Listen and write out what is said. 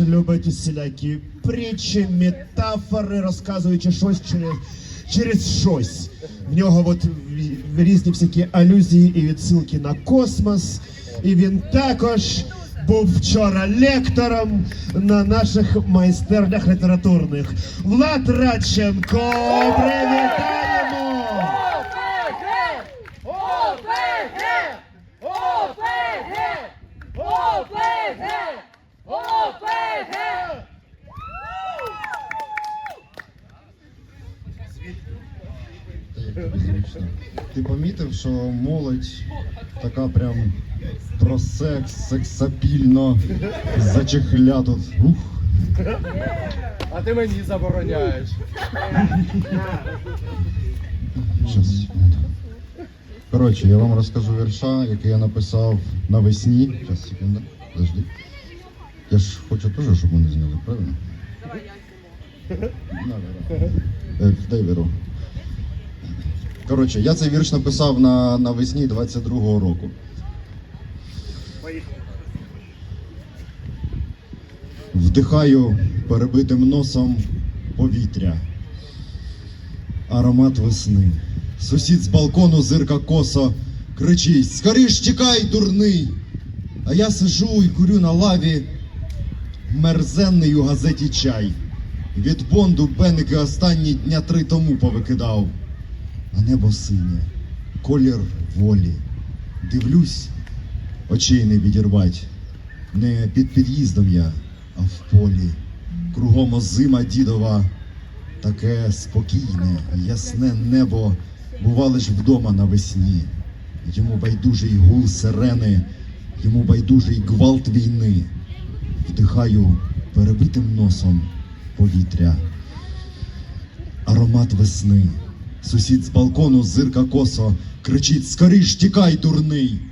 любить усілякі притчі, метафори, розказуючи щось через, через щось. В нього от різні всякі алюзії і відсилки на космос. І він також був вчора лектором на наших майстернях літературних. Влад Радченко, привітаємо! Ти помітив, що молодь така прям про секс, сексапільно зачехля тут. Ух. А ти мені забороняєш. Щас. Коротше, я вам розкажу вірша, який я написав навесні. Зараз, секунду, подожди. Я ж хочу теж, щоб мене зняли, правильно? Давай я зніму. Е, Дай віру. Коротше, я цей вірш написав на, навесні 22-го року. Вдихаю перебитим носом повітря. Аромат весни. Сусід з балкону зирка косо кричить: Скоріш тікай, дурний! А я сижу і курю на лаві мерзенний у газеті чай. Від бонду беники останні дня три тому повикидав. А небо синє, колір волі. Дивлюсь, очей не відірвать. Не під під'їздом я, а в полі. Кругом озима дідова, таке спокійне, ясне небо, бували ж вдома навесні. Йому байдужий гул сирени, йому байдужий гвалт війни. Вдихаю перебитим носом повітря. Аромат весни. Сусід з балкону зирка косо кричить: Скоріш тікай, дурний!